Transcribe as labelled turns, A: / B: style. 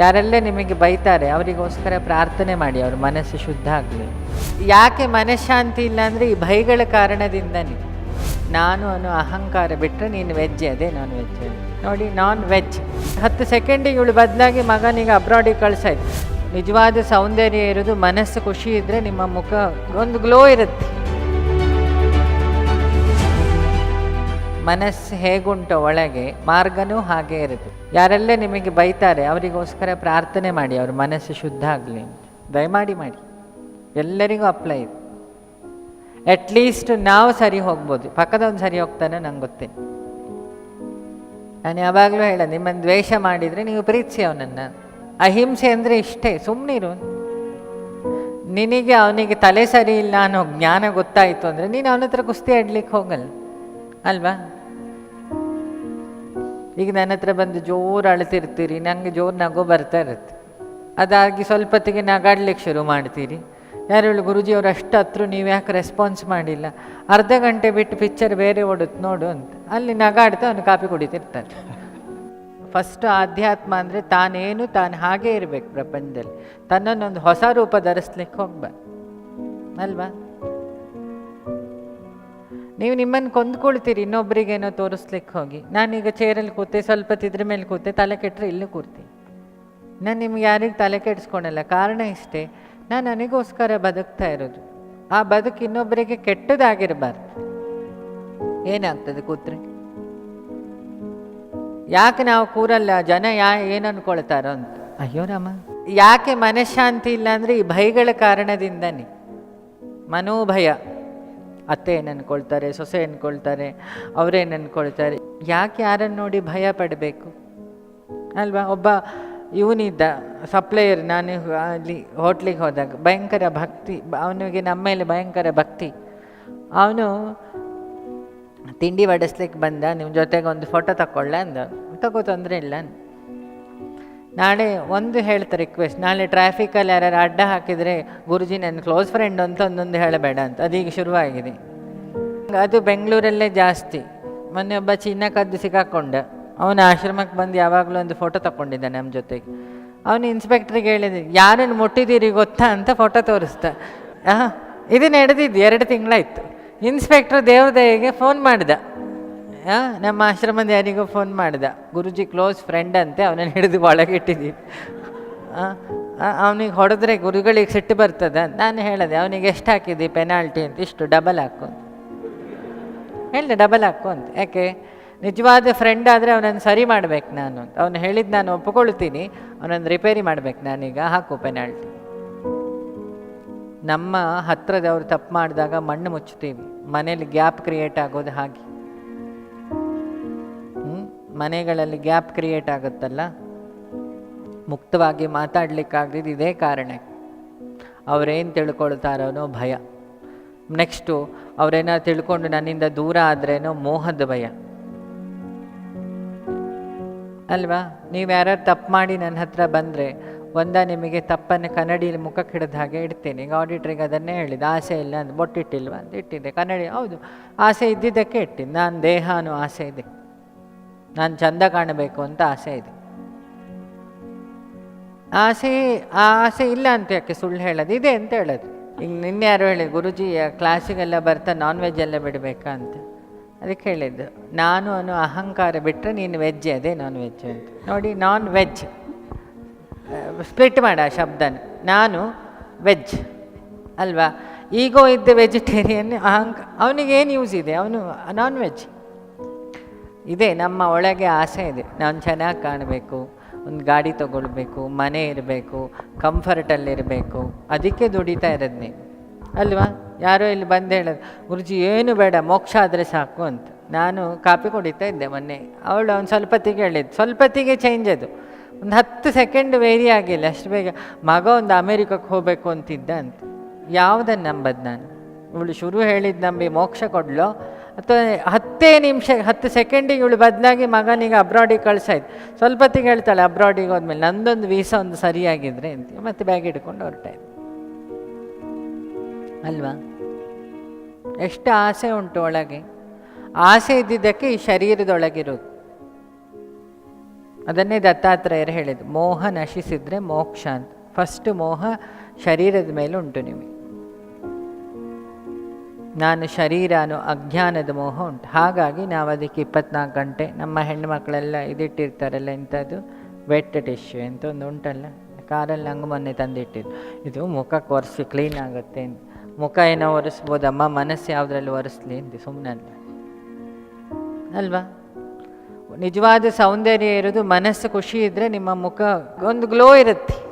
A: ಯಾರೆಲ್ಲ ನಿಮಗೆ ಬೈತಾರೆ, ಅವರಿಗೋಸ್ಕರ ಪ್ರಾರ್ಥನೆ ಮಾಡಿ, ಅವ್ರ ಮನಸ್ಸು ಶುದ್ಧ ಆಗಲಿ. ಯಾಕೆ ಮನಃಶಾಂತಿ ಇಲ್ಲ ಅಂದರೆ ಈ ಭಯಗಳ ಕಾರಣದಿಂದನೇ. ನಾನು ಅನ್ನೋ ಅಹಂಕಾರ ಬಿಟ್ಟರೆ ನೀನು ವೆಜ್ ಅದೇ ನಾನ್ ವೆಜ್ ನೋಡಿ ನಾನ್ ವೆಜ್ ಹತ್ತು ಸೆಕೆಂಡಿಗೆ ಇವಳು ಬದಲಾಗಿ ಮಗನಿಗೆ ಅಬ್ರಾಡಿಗೆ ಕಳ್ಸಾಯ್ತು. ನಿಜವಾದ ಸೌಂದರ್ಯ ಇರೋದು, ಮನಸ್ಸು ಖುಷಿ ಇದ್ದರೆ ನಿಮ್ಮ ಮುಖ, ಒಂದು ಗ್ಲೋ ಇರುತ್ತೆ. ಮನಸ್ಸು ಹೇಗುಂಟೋ ಒಳಗೆ ಮಾರ್ಗನೂ ಹಾಗೆ ಇರುತ್ತೆ. ಯಾರೆಲ್ಲ ನಿಮಗೆ ಬೈತಾರೆ, ಅವರಿಗೋಸ್ಕರ ಪ್ರಾರ್ಥನೆ ಮಾಡಿ, ಅವ್ರ ಮನಸ್ಸು ಶುದ್ಧ ಆಗಲಿ ದಯಮಾಡಿ ಮಾಡಿ. ಎಲ್ಲರಿಗೂ ಅಪ್ಲೈ ಇದೆ. ಅಟ್ಲೀಸ್ಟ್ ನಾವು ಸರಿ ಹೋಗ್ಬೋದು. ಪಕ್ಕದವ್ನು ಸರಿ ಹೋಗ್ತಾನೆ ನಂಗೆ ಗೊತ್ತೇ. ನಾನು ಯಾವಾಗಲೂ ಹೇಳ ನಿಮ್ಮನ್ನು ದ್ವೇಷ ಮಾಡಿದರೆ ನೀವು ಪ್ರೀತಿಸಿ ಅವನನ್ನು. ಅಹಿಂಸೆ ಅಂದರೆ ಇಷ್ಟೇ ಸುಮ್ಮನಿರು ನಿನಗೆ ಅವನಿಗೆ ತಲೆ ಸರಿ ಇಲ್ಲ ಅನ್ನೋ ಜ್ಞಾನ ಗೊತ್ತಾಯಿತು ಅಂದರೆ ನೀನು ಅವನ ಹತ್ರ ಕುಸ್ತಿ ಆಡ್ಲಿಕ್ಕೆ ಹೋಗಲ್ಲ. ಅಲ್ವಾ? ಈಗ ನನ್ನ ಹತ್ರ ಬಂದು ಜೋರು ಅಳ್ತಿರ್ತೀರಿ ನನಗೆ ಜೋರು ನಗು ಬರ್ತಾ ಇರುತ್ತೆ. ಅದಾಗಿ ಸ್ವಲ್ಪ ಹೊತ್ತಿಗೆ ನಗಾಡ್ಲಿಕ್ಕೆ ಶುರು ಮಾಡ್ತೀರಿ. ಯಾರು ಹೇಳಿ, ಗುರುಜಿ ಅವ್ರು ಅಷ್ಟು ಹತ್ರ, ನೀವು ಯಾಕೆ ರೆಸ್ಪಾನ್ಸ್ ಮಾಡಿಲ್ಲ? ಅರ್ಧ ಗಂಟೆ ಬಿಟ್ಟು ಪಿಕ್ಚರ್ ಬೇರೆ ಓಡುತ್ತೆ, ನೋಡು ಅಂತ. ಅಲ್ಲಿ ನಗಾಡ್ತಾ ಅವನು ಕಾಪಿ ಕುಡಿತಿರ್ತಾನೆ. ಫಸ್ಟ್ ಆಧ್ಯಾತ್ಮ ಅಂದರೆ ತಾನೇನು, ತಾನು ಹಾಗೇ ಇರಬೇಕು ಪ್ರಪಂಚದಲ್ಲಿ. ತನ್ನನ್ನೊಂದು ಹೊಸ ರೂಪ ಧರಿಸ್ಲಿಕ್ಕೆ ಹೋಗ್ಬಾರ್ದು. ಅಲ್ವಾ? ನೀವು ನಿಮ್ಮನ್ನು ಕೊಂದ್ಕೊಳ್ತೀರಿ ಇನ್ನೊಬ್ರಿಗೇನೋ ತೋರಿಸ್ಲಿಕ್ಕೆ ಹೋಗಿ. ನಾನೀಗ ಚೇರಲ್ಲಿ ಕೂತೆ ಸ್ವಲ್ಪ ತಿದ್ರ ಮೇಲೆ ಕೂತೆ ತಲೆ ಕೆಟ್ಟರೆ ಇಲ್ಲೂ ಕೂರ್ತೀನಿ ನಾನು ನಿಮ್ಗೆ ಯಾರಿಗೆ ತಲೆ ಕೆಡಿಸ್ಕೊಳಲ್ಲ. ಕಾರಣ ಇಷ್ಟೇ ನಾನು ನನಗೋಸ್ಕರ ಬದುಕ್ತಾ ಇರೋದು. ಆ ಬದುಕು ಇನ್ನೊಬ್ಬರಿಗೆ ಕೆಟ್ಟದಾಗಿರಬಾರ್ದು. ಏನಾಗ್ತದೆ ಕೂತ್ರೆ? ಯಾಕೆ ನಾವು ಕೂರಲ್ಲ? ಜನ ಯಾ ಏನು ಅನ್ಕೊಳ್ತಾರೋ ಅಂತ. ಅಯ್ಯೋ ರಾಮ. ಯಾಕೆ ಮನಃಶಾಂತಿ ಇಲ್ಲ ಅಂದರೆ ಈ ಭಯಗಳ ಕಾರಣದಿಂದನೇ. ಮನೋಭಯ. ಅತ್ತೆ ಅನ್ಕೊಳ್ತಾರೆ, ಸೊಸೆ ಅನ್ಕೊಳ್ತಾರೆ ಅವರೇನು ಅನ್ಕೊಳ್ತಾರೆ, ಯಾಕೆ ಯಾರನ್ನು ನೋಡಿ ಭಯ ಪಡಬೇಕು? ಅಲ್ವಾ? ಒಬ್ಬ ಇವನಿದ್ದ ಸಪ್ಲೈಯರ್, ನಾನು ಅಲ್ಲಿ ಹೋಟ್ಲಿಗೆ ಹೋದಾಗ, ಭಯಂಕರ ಭಕ್ತಿ, ಅವನಿಗೆ ನಮ್ಮ ಮೇಲೆ ಭಯಂಕರ ಭಕ್ತಿ. ಅವನು ತಿಂಡಿ ಬಡಿಸ್ಲಿಕ್ಕೆ ಬಂದ ನಿಮ್ಮ ಜೊತೆಗೆ ಒಂದು ಫೋಟೋ ತಗೊಳ್ಳ ಅಂದ. ತಗೋ ತೊಂದರೆ ಇಲ್ಲ. ನಾಳೆ ಒಂದು ಹೇಳ್ತಾರೆ ರಿಕ್ವೆಸ್ಟ್ ನಾಳೆ ಟ್ರಾಫಿಕಲ್ಲಿ ಯಾರ್ಯಾರು ಅಡ್ಡ ಹಾಕಿದರೆ ಗುರುಜಿ ನನ್ನ ಕ್ಲೋಸ್ ಫ್ರೆಂಡ್ ಅಂತ ಒಂದೊಂದು ಹೇಳಬೇಡ ಅಂತ. ಅದೀಗ ಶುರುವಾಗಿದೆ. ಅದು ಬೆಂಗಳೂರಲ್ಲೇ ಜಾಸ್ತಿ. ಮೊನ್ನೆ ಒಬ್ಬ ಚಿನ್ನ ಕದ್ದು ಸಿಕ್ಕಾಕೊಂಡ. ಅವನ ಆಶ್ರಮಕ್ಕೆ ಬಂದು ಯಾವಾಗಲೂ ಒಂದು ಫೋಟೋ ತಗೊಂಡಿದ್ದ ನಮ್ಮ ಜೊತೆಗೆ. ಅವನು ಇನ್ಸ್ಪೆಕ್ಟ್ರಿಗೆ ಹೇಳಿದ ಯಾರನ್ನು ಮುಟ್ಟಿದ್ದೀರಿ ಗೊತ್ತಾ? ಅಂತ ಫೋಟೋ ತೋರಿಸ್ದ ಆಹ್, ಇದು ನಡೆದಿದ್ದು ಎರಡು ತಿಂಗಳಾಯ್ತು. ಇನ್ಸ್ಪೆಕ್ಟ್ರ್ ದೇವ್ರದಯಗೆ ಫೋನ್ ಮಾಡ್ದ. ನಮ್ಮ ಆಶ್ರಮದ ಯಾರಿಗೋ ಫೋನ್ ಮಾಡಿದ. ಗುರುಜಿ ಕ್ಲೋಸ್ ಫ್ರೆಂಡ್ ಅಂತೆ, ಅವನನ್ನು ಹಿಡಿದು ಒಳಗಿಟ್ಟಿದ್ದೀನಿ ಅವನಿಗೆ ಹೊಡೆದ್ರೆ ಗುರುಗಳಿಗೆ ಸಿಟ್ಟು ಬರ್ತದ ನಾನು ಹೇಳಿದೆ, ಅವನಿಗೆ ಎಷ್ಟು ಹಾಕಿದ್ದಿ ಪೆನಾಲ್ಟಿ ಅಂತ, ಇಷ್ಟು ಡಬಲ್ ಹಾಕು ಅಂತ. ಹೇಳಿದೆ ಡಬಲ್ ಹಾಕು ಅಂತ. ಯಾಕೆ? ನಿಜವಾದ ಫ್ರೆಂಡ್ ಆದರೆ ಅವನನ್ನು ಸರಿ ಮಾಡ್ಬೇಕು ನಾನು ಅಂತ. ಅವನು ಹೇಳಿದ್ದು ನಾನು ಒಪ್ಪಿಕೊಳ್ತೀನಿ ಅವನನ್ನು ರಿಪೇರಿ ಮಾಡ್ಬೇಕು ನಾನೀಗ, ಹಾಕು ಪೆನಾಲ್ಟಿ ನಮ್ಮ ಹತ್ರದವ್ರು ತಪ್ಪು ಮಾಡಿದಾಗ ಮಣ್ಣು ಮುಚ್ಚುತ್ತೀವಿ ಮನೇಲಿ ಗ್ಯಾಪ್ ಕ್ರಿಯೇಟ್ ಆಗೋದು ಹಾಗೆ? ಮನೆಗಳಲ್ಲಿ ಗ್ಯಾಪ್ ಕ್ರಿಯೇಟ್ ಆಗುತ್ತಲ್ಲ? ಮುಕ್ತವಾಗಿ ಮಾತಾಡಲಿಕ್ಕಾಗದಿದ್ದು ಇದೇ ಕಾರಣಕ್ಕೆ ಅವರೇನು ತಿಳ್ಕೊಳ್ತಾರೋನೋ ಭಯ. ನೆಕ್ಸ್ಟು ಅವರೇನೋ ತಿಳ್ಕೊಂಡು ನನ್ನಿಂದ ದೂರ ಆದ್ರೇನೋ ಮೋಹದ ಭಯ. ಅಲ್ವಾ? ನೀವು ಯಾರು ತಪ್ಪು ಮಾಡಿ ನನ್ನ ಹತ್ರ ಬಂದರೆ ಒಂದ ನಿಮಗೆ ತಪ್ಪನ್ನು ಕನ್ನಡಿಯಲ್ಲಿ ಮುಖಕ್ಕೆ ಹಿಡಿದ ಹಾಗೆ ಇಡ್ತೇನೆ. ಈಗ ಆಡಿಟ್ರಿಗೆ ಅದನ್ನೇ ಹೇಳಿದ ಆಸೆ ಇಲ್ಲ ಅಂತ, ಬೊಟ್ಟಿಟ್ಟಿಲ್ವಾ? ಅಂತ ಇಟ್ಟಿದ್ದೆ. ಕನ್ನಡಿ, ಹೌದು. ಆಸೆ ಇದ್ದಿದ್ದಕ್ಕೆ ಇಟ್ಟಿದ್ದು. ನಾನು ದೇಹ ಅನ್ನೋ ಆಸೆ ಇದೆ. ನಾನು ಚಂದ ಕಾಣಬೇಕು ಅಂತ ಆಸೆ ಇದೆ. ಆಸೆ, ಆ ಆಸೆ ಇಲ್ಲ ಅಂತ ಯಾಕೆ ಸುಳ್ಳು ಹೇಳೋದು? ಇದೆ ಅಂತ ಹೇಳೋದು. ಈಗ ನಿನ್ನೆ ಯಾರು ಹೇಳಿದ್ರು, ಗುರುಜಿ ಕ್ಲಾಸಿಗೆಲ್ಲ ಬರ್ತಾ ನಾನ್ ವೆಜ್ ಎಲ್ಲ ಬಿಡಬೇಕಾ ಅಂತ. ಅದಕ್ಕೆ ಹೇಳಿದ್ದು, ನಾನು ಅನ್ನೋ ಅಹಂಕಾರ ಬಿಟ್ಟರೆ ನೀನು ವೆಜ್ ಅದೇ ನಾನ್ ವೆಜ್ ಅಂತ. ನೋಡಿ ನಾನ್ ವೆಜ್ ಸ್ಪ್ಲಿಟ್ ಮಾಡ ಆ ಶಬ್ದನ. ನಾನು ವೆಜ್ ಅಲ್ವಾ? ಈಗೋ ಇದ್ದ ವೆಜಿಟೇರಿಯನ್ ಅಹಂಕ, ಅವನಿಗೇನು ಯೂಸ್ ಇದೆ? ಅವನು ನಾನ್ ವೆಜ್ ಇದೆ, ನಮ್ಮ ಒಳಗೆ ಆಸೆ ಇದೆ. ನಾನು ಚೆನ್ನಾಗಿ ಕಾಣಬೇಕು, ಒಂದು ಗಾಡಿ ತಗೊಳ್ಬೇಕು, ಮನೆ ಇರಬೇಕು ಕಂಫರ್ಟಲ್ಲಿರಬೇಕು ಅದಕ್ಕೆ ದುಡಿತಾ ಇರೋದು ಅಲ್ವಾ? ಯಾರೋ ಇಲ್ಲಿ ಬಂದು ಹೇಳೋದು, ಗುರುಜಿ, ಏನು ಬೇಡ, ಮೋಕ್ಷ ಆದರೆ ಸಾಕು ಅಂತ. ನಾನು ಕಾಪಿ ಕುಡಿತಾ ಇದ್ದೆ ಮೊನ್ನೆ. ಅವಳು ಒಂದು ಸ್ವಲ್ಪ ತಿಗೆ ಹೇಳಿದ್ದು ಸ್ವಲ್ಪ ತಿಗೆ ಚೇಂಜ್ ಅದು. ಒಂದು ಹತ್ತು ಸೆಕೆಂಡ್ ವೇರಿ ಆಗಿಲ್ಲ, ಅಷ್ಟು ಬೇಗ, ಮಗ, ಒಂದು ಅಮೇರಿಕಕ್ಕೆ ಹೋಗಬೇಕು ಅಂತಿದ್ದ ಅಂತ. ಯಾವುದನ್ನು ನಂಬದು ನಾನು? ಇವಳು ಶುರು ಹೇಳಿದ್ದು ನಂಬಿ ಮೋಕ್ಷ ಕೊಡ್ಲೋ. ಅಥವಾ ಹತ್ತೇ ನಿಮಿಷ, ಹತ್ತು ಸೆಕೆಂಡಿಗೆ ಇವಳು ಬದಲಾಗಿ ಮಗನಿಗೆ ಅಬ್ರಾಡಿಗೆ ಕಳ್ಸಾಯ್ತು ಸ್ವಲ್ಪ ಹೊತ್ತಿಗೆ ಹೇಳ್ತಾಳೆ ಅಬ್ರಾಡಿಗೆ ಹೋದ್ಮೇಲೆ ನಂದೊಂದು ವೀಸಾ ಒಂದು ಸರಿಯಾಗಿದ್ರೆ ಅಂತ. ಮತ್ತೆ ಬ್ಯಾಗ್ ಹಿಡ್ಕೊಂಡು ಹೊರಟಾಯ್ತು ಅಲ್ವಾ? ಎಷ್ಟು ಆಸೆ ಉಂಟು ಒಳಗೆ. ಆಸೆ ಇದ್ದಿದ್ದಕ್ಕೆ ಈ ಶರೀರದೊಳಗಿರೋದು. ಅದನ್ನೇ ದತ್ತಾತ್ರೇಯರು ಹೇಳಿದ್ದು, ಮೋಹ ನಶಿಸಿದರೆ ಮೋಕ್ಷ ಅಂತ. ಫಸ್ಟ್ ಮೋಹ ಶರೀರದ ಮೇಲೆ ಉಂಟು ನಿಮಗೆ. ನಾನು ಶರೀರ ಅಜ್ಞಾನದ ಮೋಹ ಉಂಟು. ಹಾಗಾಗಿ ನಾವು ಅದಕ್ಕೆ ಇಪ್ಪತ್ನಾಲ್ಕು ಗಂಟೆ ನಮ್ಮ ಹೆಣ್ಣುಮಕ್ಕಳೆಲ್ಲ ಇದಿಟ್ಟಿರ್ತಾರಲ್ಲ ಇಂಥದ್ದು ವೆಟ್ ಟಿಶ್ಯೂ ಅಂತ ಒಂದು ಉಂಟಲ್ಲ ಕಾರಲ್ಲಿ ನಂಗೆ ಮೊನ್ನೆ ತಂದಿಟ್ಟಿದ್ದು. ಇದು ಮುಖಕ್ಕೆ ಒರೆಸಿ ಕ್ಲೀನ್ ಆಗುತ್ತೆ ಅಂತ. ಮುಖ ಏನೋ ಒರೆಸ್ಬೋದಮ್ಮ ಮನಸ್ಸು ಯಾವುದ್ರಲ್ಲಿ ಒರೆಸ್ಲಿ ಅಂತ ಸುಮ್ಮನೆ ಅಲ್ವಾ? ನಿಜವಾದ ಸೌಂದರ್ಯ ಇರೋದು ಮನಸ್ಸು ಖುಷಿ ಇದ್ದರೆ ನಿಮ್ಮ ಮುಖ ಒಂದು ಗ್ಲೋ ಇರುತ್ತೆ.